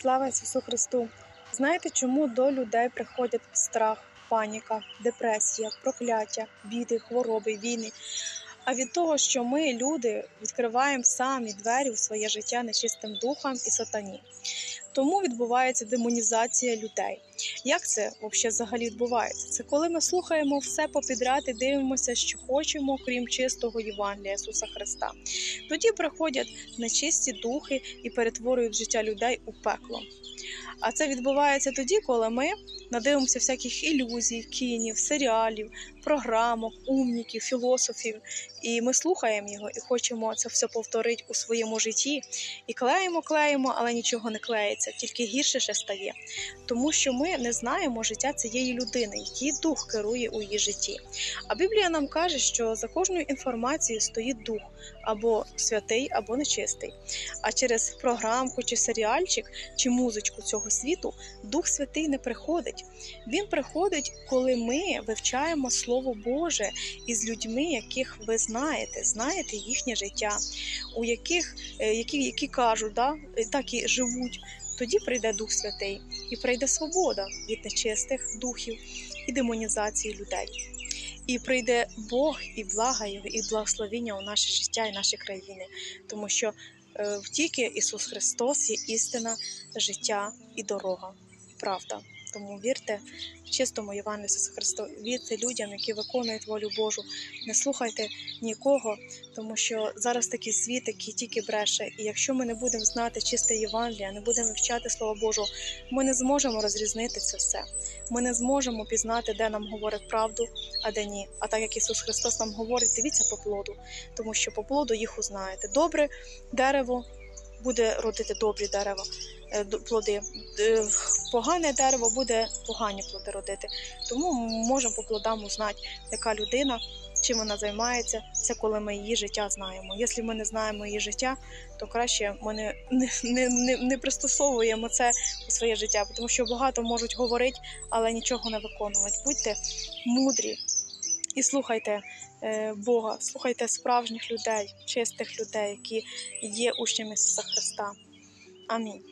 Слава Ісусу Христу! Знаєте, чому до людей приходять страх, паніка, депресія, прокляття, біди, хвороби, війни? А від того, що ми, люди, відкриваємо самі двері у своє життя нечистим духам і сатані. Тому відбувається демонізація людей. Як це взагалі відбувається? Це коли ми слухаємо все попідряд і дивимося, що хочемо, крім чистого Євангелія Ісуса Христа. Тоді приходять нечисті духи і перетворюють життя людей у пекло. А це відбувається тоді, коли ми надивимося всяких ілюзій, кінів, серіалів, програмок, умніків, філософів, і ми слухаємо його і хочемо це все повторити у своєму житті. І клеїмо, клеїмо, але нічого не клеїться, тільки гірше ще стає. Тому що ми не знаємо життя цієї людини, який дух керує у її житті. А Біблія нам каже, що за кожною інформацією стоїть дух або святий, або нечистий. А через програмку чи серіальчик чи музичку цього світу Дух Святий не приходить. Він приходить, коли ми вивчаємо Слово Боже із людьми, яких ви знаєте, знаєте їхнє життя, у яких е, які, які кажуть, да, е, так і живуть. Тоді прийде Дух Святий і прийде свобода від нечистих духів і демонізації людей. І прийде Бог і блага Його, і благословіння у наше життя і наші країни, тому що е, тільки Ісус Христос є істина, життя і дорога, правда. Тому вірте в чистому Євангелію Ісуса Христа, вірте людям, які виконують волю Божу. Не слухайте нікого, тому що зараз такий світ, який тільки бреше. І якщо ми не будемо знати чисте Євангелія, не будемо вивчати Слово Божого, ми не зможемо розрізнити це все. Ми не зможемо пізнати, де нам говорять правду, а де ні. А так як Ісус Христос нам говорить, дивіться по плоду, тому що по плоду їх узнаєте. Добре дерево буде родити добрі дерева, е, плоди. Погане дерево буде погані плоди родити. Тому ми можемо по плодам узнати, яка людина, чим вона займається. Це коли ми її життя знаємо. Якщо ми не знаємо її життя, то краще ми не, не, не, не, не пристосовуємо це у своє життя, тому що багато можуть говорити, але нічого не виконувати. Будьте мудрі і слухайте е, Бога, слухайте справжніх людей, чистих людей, які є учнями Ісуса Христа. Амінь.